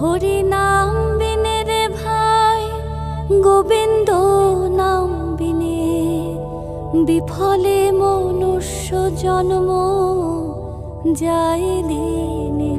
হরি নাম বিনে রে ভাই গোবিন্দ নাম বিনে। বিফলে মনুষ্য জন্ম যায় দিনে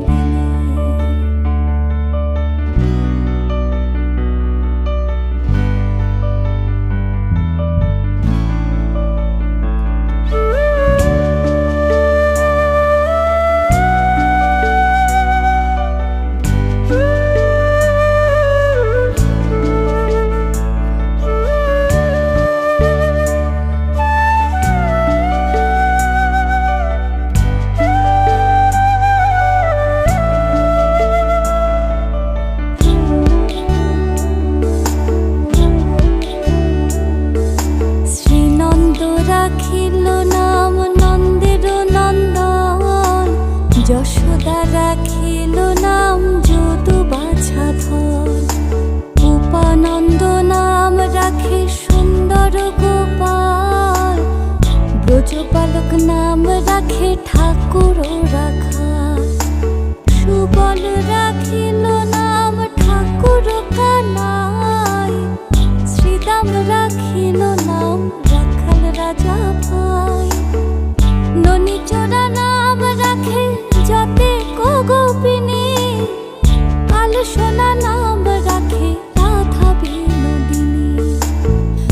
ঠাকুর কানাই শ্রীদাম রাখিল নাম, রাখাল রাজা ভাই। ননিচরা নাম রাখে যাতে কো গোপিনী কাল নাম রাখে রাধা বিনোদিনী।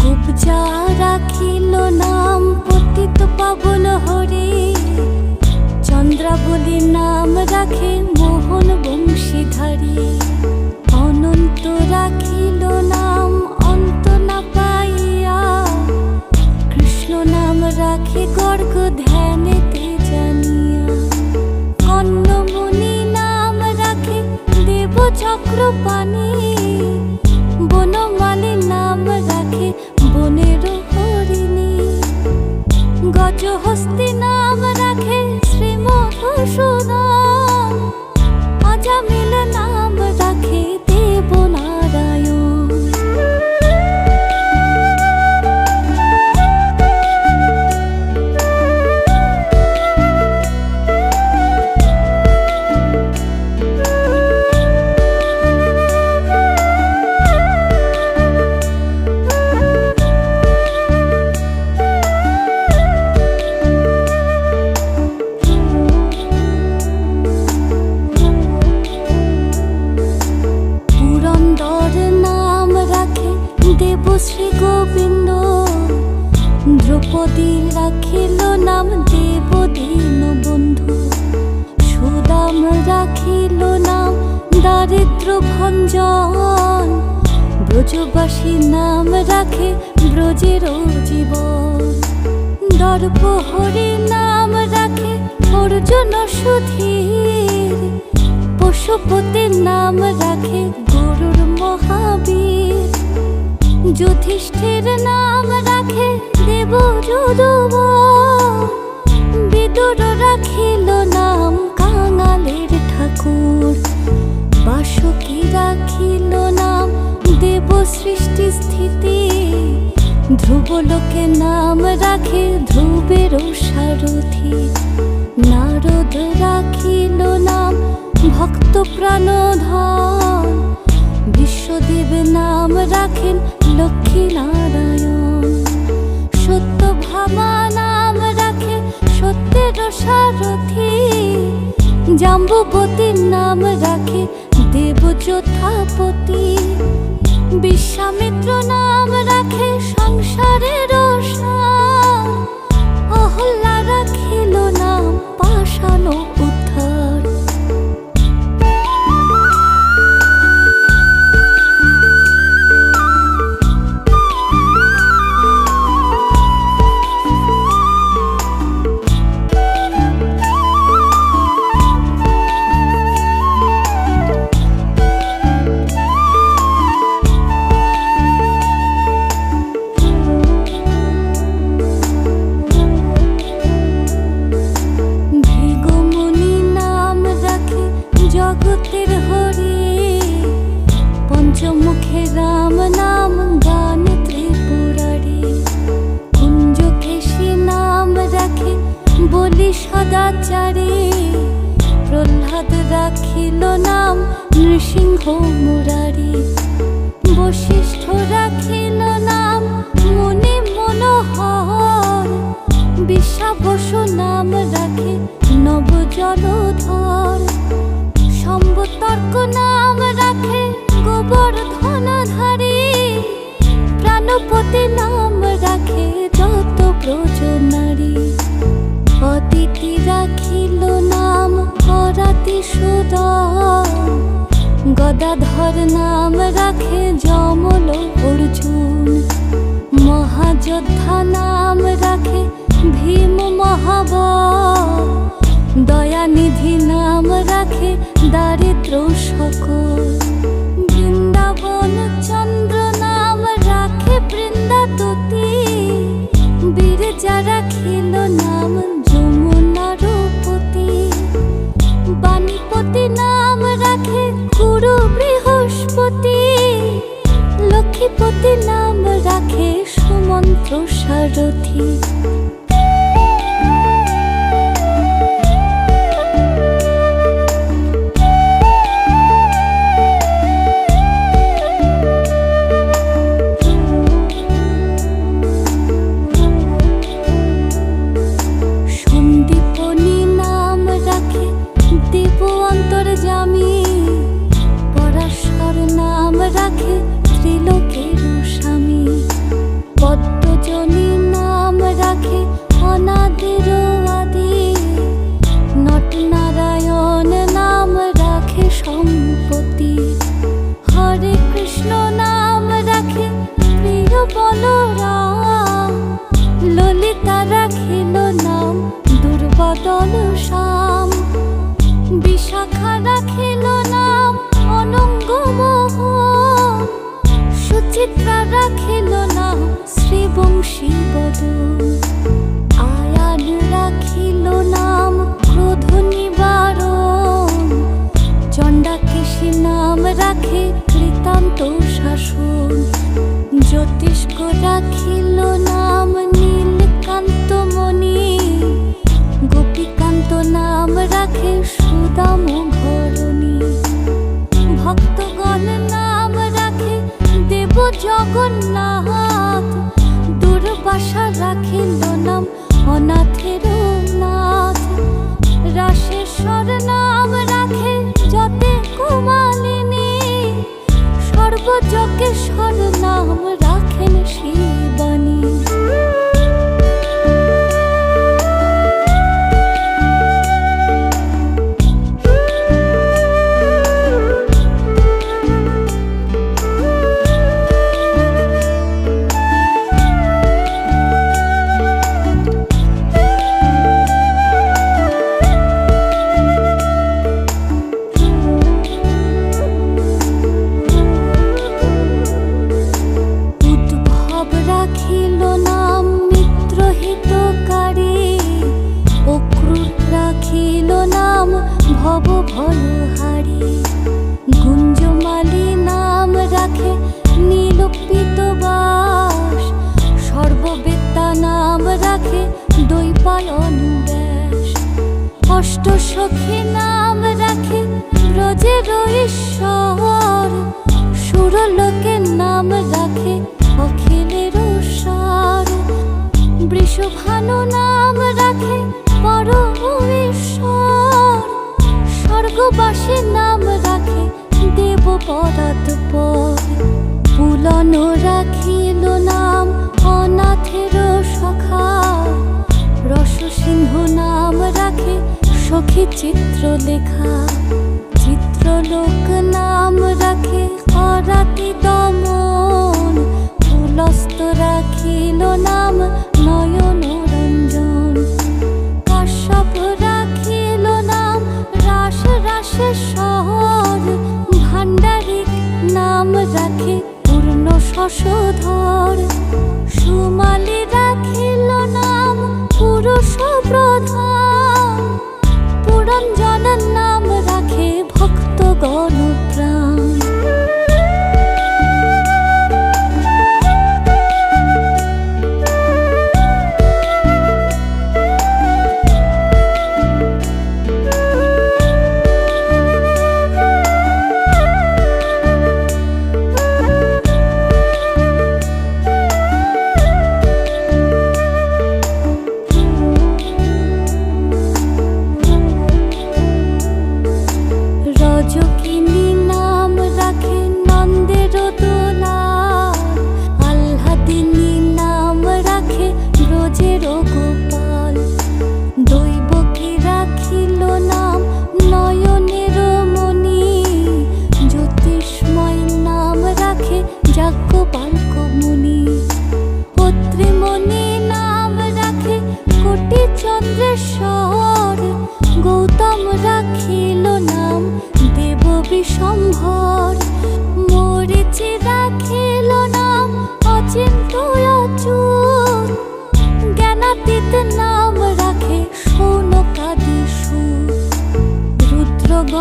গুপজা রাখিল নাম, পতিত পাবন হরি। চন্দ্রাবলী নাম রাখে মোহন বংশীধারী। অনন্ত রাখিল নাম, অন্ত কৃষ্ণ নাম রাখে গর্গ ধ্যানেতে জানিয়া। নাম রাখে দেব বনমালী নাম রাখে বনের হরিণী। গজহস্তি নাম রাখে শ্রীমধুসূদন। অজামিল নাম ব্রজবাসী নাম রাখে ব্রজের জীবন। দর্পহরি নাম রাখে অর্জুন সুধীর। পশুপতির নাম রাখে গরুর মহাবীর। যুধিষ্ঠির নাম রাখে দেব যদুব। বিদুর রাখিল নাম কাঙালের ঠাকুর। বাসুকি রাখিল নাম দেব সৃষ্টি স্থিতি, ধ্রুবলোকে নাম রাখে ধ্রুবের সারথি নারদ রাখিল নাম, ভক্ত প্রাণধন। বিশ্বদেব নাম রাখেন লক্ষ্মী নারায়ণ। সত্য ভামা নাম রাখে সত্যের সারথি জাম্বুবতীর নাম রাখে দেব যোদ্ধাপতি বিশ্বামিত্র নাম রাখে সংসারের সার অহল্লা রাখিল নাম পাষাণ সদাচারী প্রহ্লাদ রাখিল নাম নৃসিংহ মুরারি। বশিষ্ঠ রাখিল নাম মুনি মনোহর। বিশ্বাবসু নাম রাখে নব জলধর সম্বতর্ক নাম রাখে গোবর্ধনধারী। প্রাণপতি নাম রাখে যত প্রজনারী অদিতি রাখিল নাম, অরাতি সুদর গদাধর নাম রাখে যমল অর্জুন। মহাযোদ্ধা নাম রাখে ভীম মহাবল দয়ানিধি নাম রাখে দারিদ্র সকল। বৃন্দাবন বলরাম ললিতা রাখিল নাম দুর্বদল শ্যাম দুর্বাসা রাখিল নাম অনাথের নাথ। রাশেশ্বর নাম রাখে যতে কুমালিনী। সর্বযজ্ঞেশ্বর নাম স্বর্গবাসীর নাম রাখে, দেব পরাত পুলন রাখিল নাম অনাথের সখা রস সিংহ নাম রাখে সখী চিত্র লেখা চিত্রলোক নাম রাখে অরাতি দমন। ফুলস্ত পূর্ণ শশধর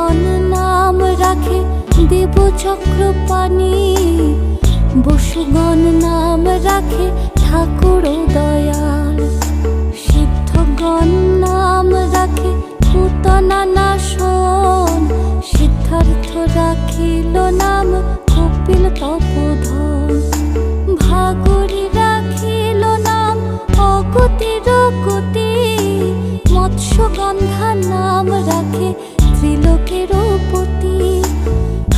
রুদ্রগণ নাম রাখে দেবচক্র পানি। বসুগণ নাম রাখে ঠাকুর দয়াল। সিদ্ধগণ নাম রাখে পুতনা নাশন। সিদ্ধার্থ রাখিল নাম কপিল তপোধন। ভাগরি রাখিল নাম অগতির গতি। মৎস্যগন্ধা নাম রাখে ত্রিলোকের পতি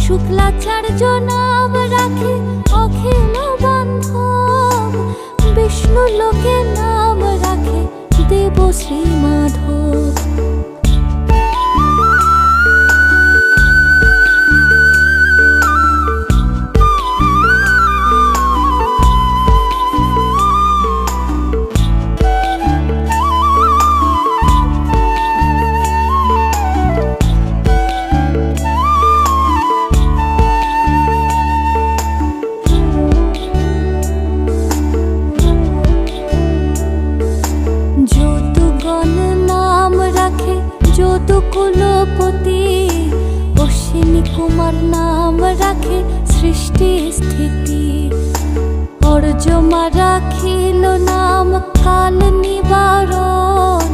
শুক্লাচার্য নাম রাখে অখিল বান্ধব। বিষ্ণু লোকে নাম রাখে দেব শ্রী কুলপতি অশ্বিনী কুমার নাম রাখে সৃষ্টি স্থিতি। অর্জমা রাখিল নাম কাল নিবারণ।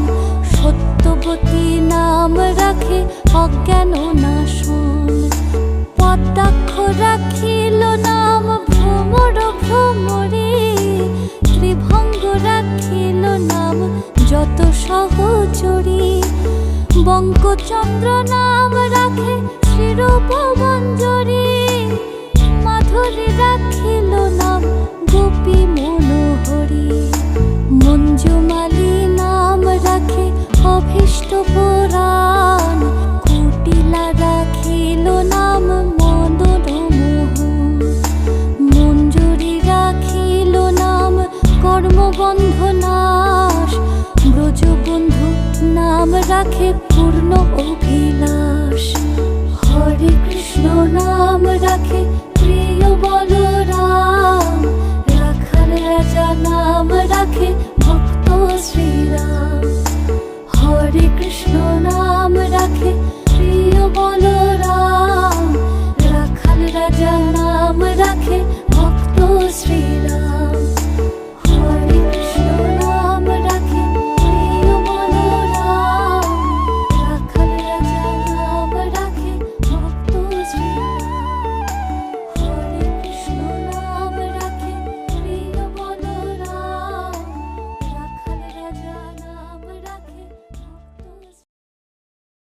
সত্যবতী নাম রাখে অজ্ঞান নাশন। পদ্মাক্ষ রাখিল নাম ভ্রমর ভ্রমরে বঙ্কচন্দ্র নাম রাখে শ্রীরূপ মঞ্জরি। মাধুরী রাখিল নাম গোপী মনোহরি। মঞ্জুমালি নাম রাখে অভীষ্ট পুরাণ। কুটিলা রাখিল নাম মদনমোহন। মঞ্জুরি রাখিল নাম কর্মবন্ধ নাশ ব্রজবন্ধু নাম রাখে অভিলাষ। হরে কৃষ্ণ রাখে